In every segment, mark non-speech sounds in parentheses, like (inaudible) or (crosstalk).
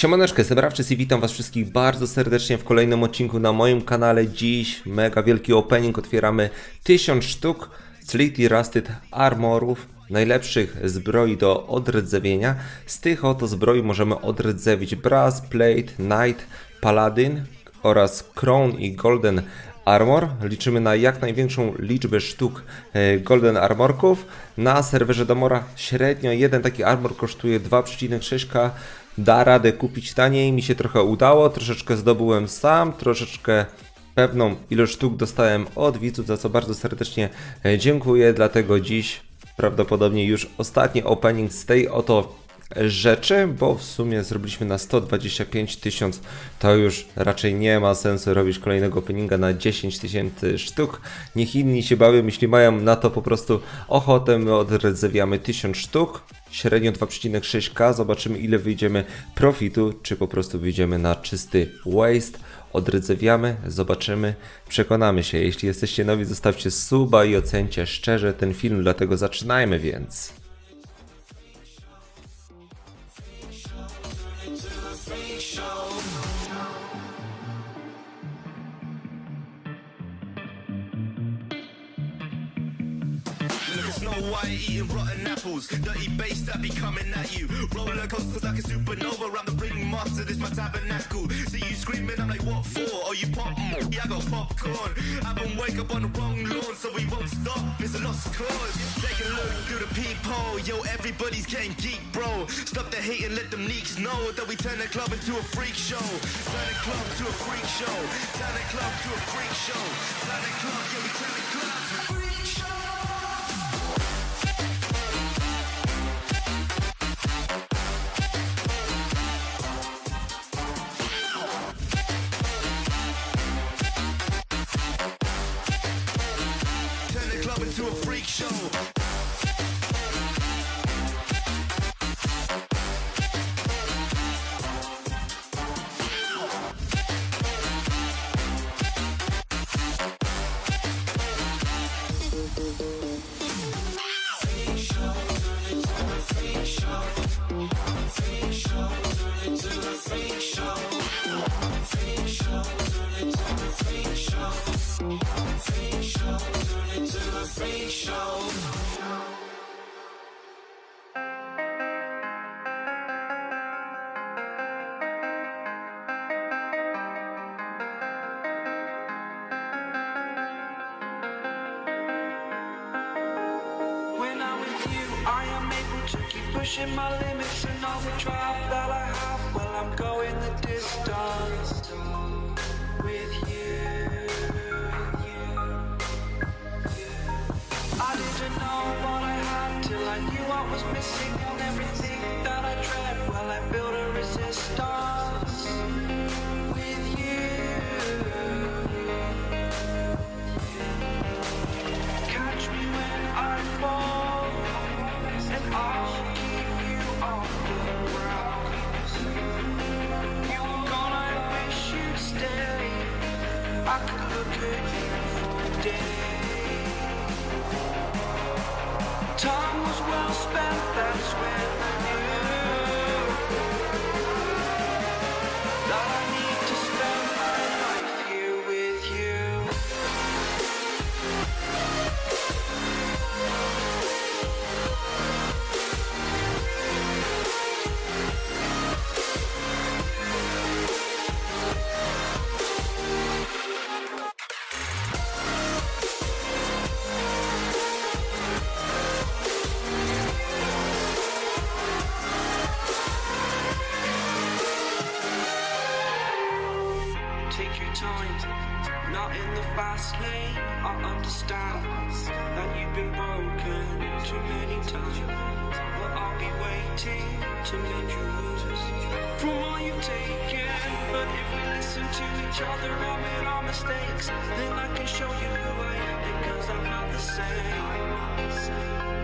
Siemaneczkę, Sebrawczyc i witam was wszystkich bardzo serdecznie w kolejnym odcinku na moim kanale. Dziś mega wielki opening, otwieramy 1000 sztuk Slitty Rusted Armorów, najlepszych zbroi do odrdzewienia. Z tych oto zbroi możemy odrdzewić Brass, Plate, Knight, Paladin oraz Crown i Golden Armor. Liczymy na jak największą liczbę sztuk e, Golden Armorków. Na serwerze Domora średnio jeden taki armor kosztuje 2,6k. Da radę kupić taniej, mi się trochę udało, troszeczkę zdobyłem sam, troszeczkę pewną ilość sztuk dostałem od widzów, za co bardzo serdecznie e, dziękuję. Dlatego dziś prawdopodobnie już ostatni opening z tej oto rzeczy, bo w sumie zrobiliśmy na 125 tysięcy, to już raczej nie ma sensu robić kolejnego openinga na 10 tysięcy sztuk. Niech inni się bawią, jeśli mają na to po prostu ochotę, my odrdzewiamy 1000 sztuk, średnio 2,6k, zobaczymy ile wyjdziemy profitu, czy po prostu wyjdziemy na czysty waste. Odrdzewiamy, zobaczymy, przekonamy się. Jeśli jesteście nowi, zostawcie suba i ocencie szczerze ten film, dlatego zaczynajmy więc. Snow White eating rotten apples. Dirty bass that be coming at you. Roller coasters like a supernova. I'm the ringmaster, this my tabernacle. See you screaming, I'm like, what for? Oh, you pop? Mm, Yeah, I got popcorn. I been wake up on the wrong lawn, so we won't stop. It's a lost cause. Take a look through the peephole. Yo, everybody's getting geek, bro. Stop the hate and let them leaks know that we turn the club into a freak show. Turn the club to a freak show. Turn the club to a freak show. Turn the club, yeah, we turn the club to a freak show. Pushing my limits and all the drive Thank you. Not in the fast lane. I understand that you've been broken too many times. But I'll be waiting to mend your wounds from all you've taken. But if we listen to each other, I admit our mistakes, then I can show you who I am because I'm not the same.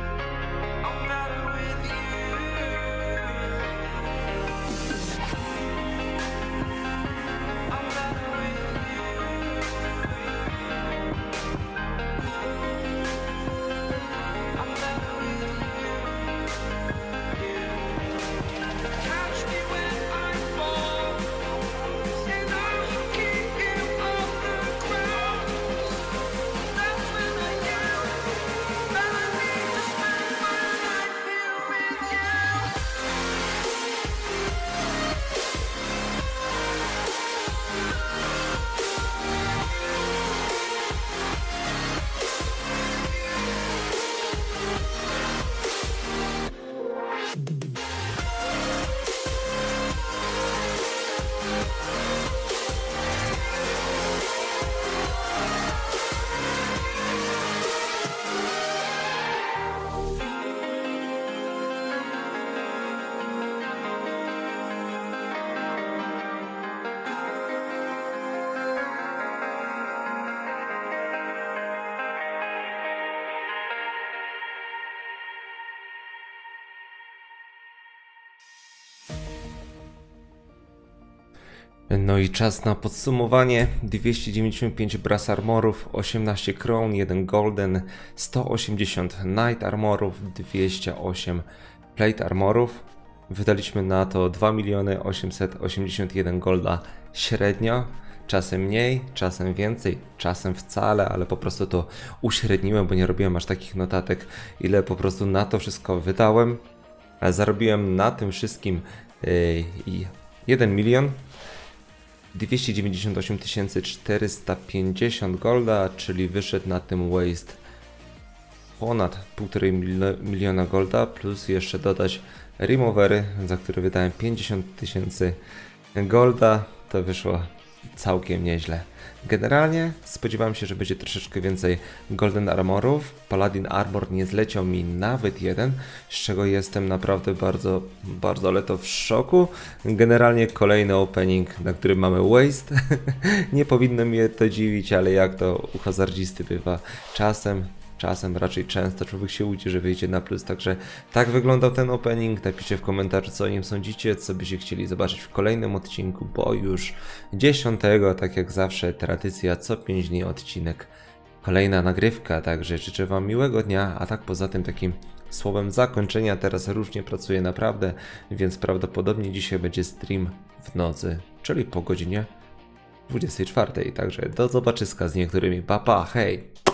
No i czas na podsumowanie. 295 brass armorów, 18 crown, 1 golden, 180 night armorów, 208 plate armorów. Wydaliśmy na to 2 miliony 881 golda średnio. Czasem mniej, czasem więcej, czasem wcale, ale po prostu to uśredniłem, bo nie robiłem aż takich notatek, ile po prostu na to wszystko wydałem. Zarobiłem na tym wszystkim yy, i 1 milion 298 450 golda, czyli wyszedł na tym waste ponad 1,5 mil- miliona golda, plus jeszcze dodać removery, za które wydałem 50 tysięcy golda, to wyszło całkiem nieźle. Generalnie spodziewałem się, że będzie troszeczkę więcej Golden Armorów. Paladin Armor nie zleciał mi nawet jeden, z czego jestem naprawdę bardzo, bardzo ale to w szoku. Generalnie kolejny opening, na którym mamy waste. (laughs) nie powinno mnie to dziwić, ale jak to u hazardzisty bywa czasem, czasem raczej często człowiek się łudzi, że wyjdzie na plus, także tak wyglądał ten opening. Napiszcie w komentarzu, co o nim sądzicie, co byście chcieli zobaczyć w kolejnym odcinku, bo już 10, tak jak zawsze, tradycja, co 5 dni odcinek. Kolejna nagrywka, także życzę Wam miłego dnia, a tak poza tym takim słowem zakończenia, teraz różnie pracuję naprawdę, więc prawdopodobnie dzisiaj będzie stream w nocy, czyli po godzinie 24, także do zobaczyska z niektórymi, papa, hej!